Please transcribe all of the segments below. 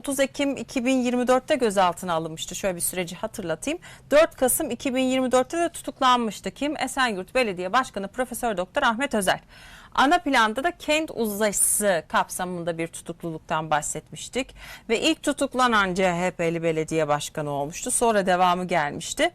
30 Ekim 2024'te gözaltına alınmıştı. Şöyle bir süreci hatırlatayım. 4 Kasım 2024'te de tutuklanmıştı. Kim? Esenyurt Belediye Başkanı Profesör Doktor Ahmet Özer. Ana planda da kent uzlaşısı kapsamında bir tutukluluktan bahsetmiştik. Ve ilk tutuklanan CHP'li belediye başkanı olmuştu. Sonra devamı gelmişti.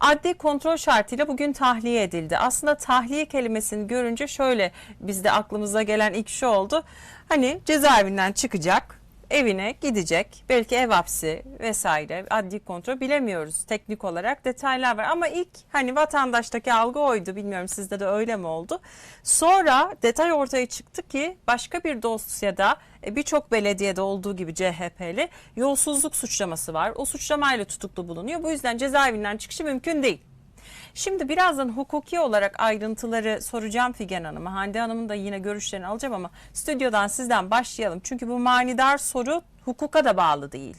Adli kontrol şartıyla bugün tahliye edildi. Aslında tahliye kelimesini görünce şöyle bizde aklımıza gelen ilk şu oldu. Hani cezaevinden çıkacak evine gidecek. Belki ev hapsi vesaire adli kontrol bilemiyoruz. Teknik olarak detaylar var ama ilk hani vatandaştaki algı oydu. Bilmiyorum sizde de öyle mi oldu? Sonra detay ortaya çıktı ki başka bir dosyada e, birçok belediyede olduğu gibi CHP'li yolsuzluk suçlaması var. O suçlamayla tutuklu bulunuyor. Bu yüzden cezaevinden çıkışı mümkün değil. Şimdi birazdan hukuki olarak ayrıntıları soracağım Figen Hanım'a. Hande Hanım'ın da yine görüşlerini alacağım ama stüdyodan sizden başlayalım. Çünkü bu manidar soru hukuka da bağlı değil.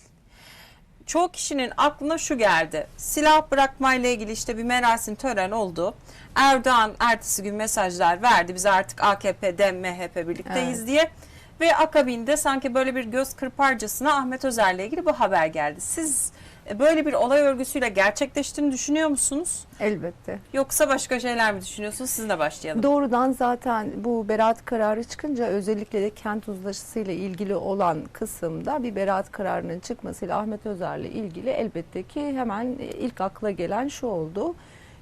Çoğu kişinin aklına şu geldi. Silah bırakmayla ilgili işte bir merasim tören oldu. Erdoğan ertesi gün mesajlar verdi. Biz artık AKP, DEM, MHP birlikteyiz Evet. diye. Ve akabinde sanki böyle bir göz kırparcasına Ahmet Özer'le ilgili bu haber geldi. Siz e, böyle bir olay örgüsüyle gerçekleştiğini düşünüyor musunuz? Elbette. Yoksa başka şeyler mi düşünüyorsunuz? Sizinle başlayalım. Doğrudan zaten bu beraat kararı çıkınca özellikle de kent uzlaşısıyla ilgili olan kısımda bir beraat kararının çıkmasıyla Ahmet Özer'le ilgili elbette ki hemen ilk akla gelen şu oldu.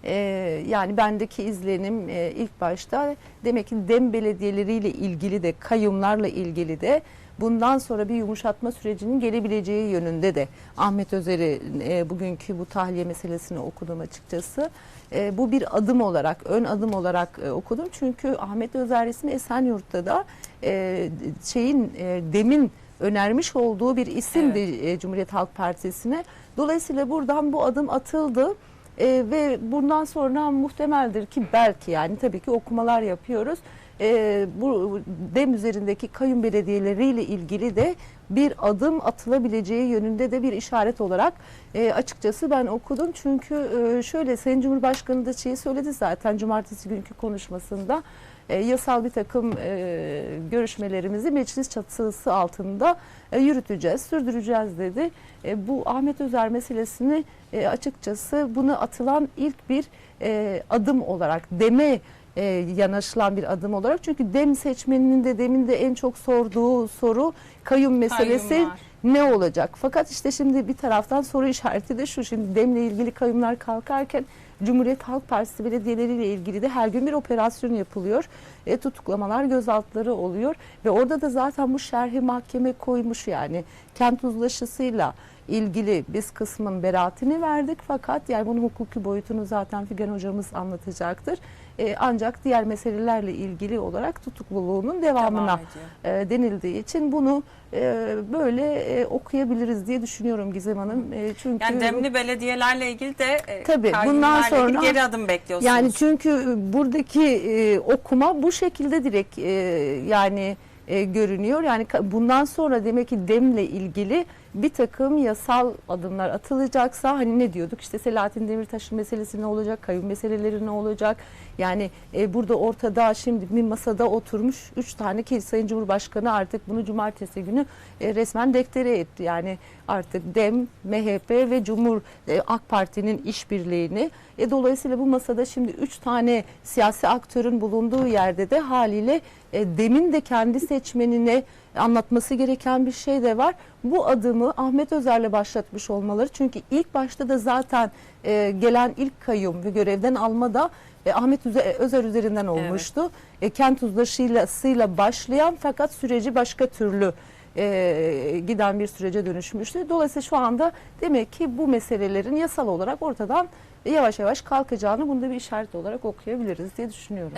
Ee, yani bendeki izlenim e, ilk başta demek ki dem belediyeleriyle ilgili de kayyumlarla ilgili de bundan sonra bir yumuşatma sürecinin gelebileceği yönünde de Ahmet Özer'i e, bugünkü bu tahliye meselesini okudum açıkçası. E, bu bir adım olarak, ön adım olarak e, okudum. Çünkü Ahmet Özer ismi Esenyurt'ta da e, şeyin e, demin önermiş olduğu bir isimdi e, Cumhuriyet Halk Partisi'ne. Dolayısıyla buradan bu adım atıldı. E, ve bundan sonra muhtemeldir ki belki yani tabii ki okumalar yapıyoruz. E, bu dem üzerindeki kayyum belediyeleriyle ilgili de bir adım atılabileceği yönünde de bir işaret olarak e, açıkçası ben okudum. Çünkü e, şöyle Sayın Cumhurbaşkanı da şeyi söyledi zaten cumartesi günkü konuşmasında e, yasal bir takım e, görüşmelerimizi meclis çatısı altında e, yürüteceğiz, sürdüreceğiz dedi. E, bu Ahmet Özer meselesini e, açıkçası bunu atılan ilk bir e, adım olarak deme e, yanaşılan bir adım olarak çünkü dem seçmeninin de demin de en çok sorduğu soru kayyum meselesi Kayyumlar. ne olacak? Fakat işte şimdi bir taraftan soru işareti de şu şimdi demle ilgili kayyumlar kalkarken Cumhuriyet Halk Partisi belediyeleriyle ilgili de her gün bir operasyon yapılıyor. E, tutuklamalar, gözaltıları oluyor ve orada da zaten bu şerhi mahkeme koymuş yani kent uzlaşısıyla ilgili biz kısmın beraatini verdik fakat yani bunun hukuki boyutunu zaten Figen hocamız anlatacaktır. E, ancak diğer meselelerle ilgili olarak tutukluluğunun devamına Devam e, denildiği için bunu e, böyle e, okuyabiliriz diye düşünüyorum Gizem Hanım. E, çünkü Yani demli belediyelerle ilgili de e, Tabii, bundan sonra- geri adım bekliyorsunuz. yani çünkü buradaki e, okuma bu şekilde direkt e, yani e, görünüyor. Yani bundan sonra demek ki demle ilgili bir takım yasal adımlar atılacaksa hani ne diyorduk işte Selahattin Demirtaş'ın meselesi ne olacak, kayyum meseleleri ne olacak? Yani e, burada ortada şimdi bir masada oturmuş üç tane ki Sayın Cumhurbaşkanı artık bunu cumartesi günü e, resmen deklare etti. Yani artık DEM, MHP ve Cumhur e, AK Parti'nin işbirliğini e, dolayısıyla bu masada şimdi üç tane siyasi aktörün bulunduğu yerde de haliyle e, DEM'in de kendi seçmenine anlatması gereken bir şey de var. Bu adımı Ahmet Özer'le başlatmış olmaları. Çünkü ilk başta da zaten e, gelen ilk kayyum ve görevden alma da e, Ahmet Üze- Özer üzerinden olmuştu. E, kent uzlaşıyla başlayan fakat süreci başka türlü e, giden bir sürece dönüşmüştü. Dolayısıyla şu anda demek ki bu meselelerin yasal olarak ortadan yavaş yavaş kalkacağını bunda bir işaret olarak okuyabiliriz diye düşünüyorum.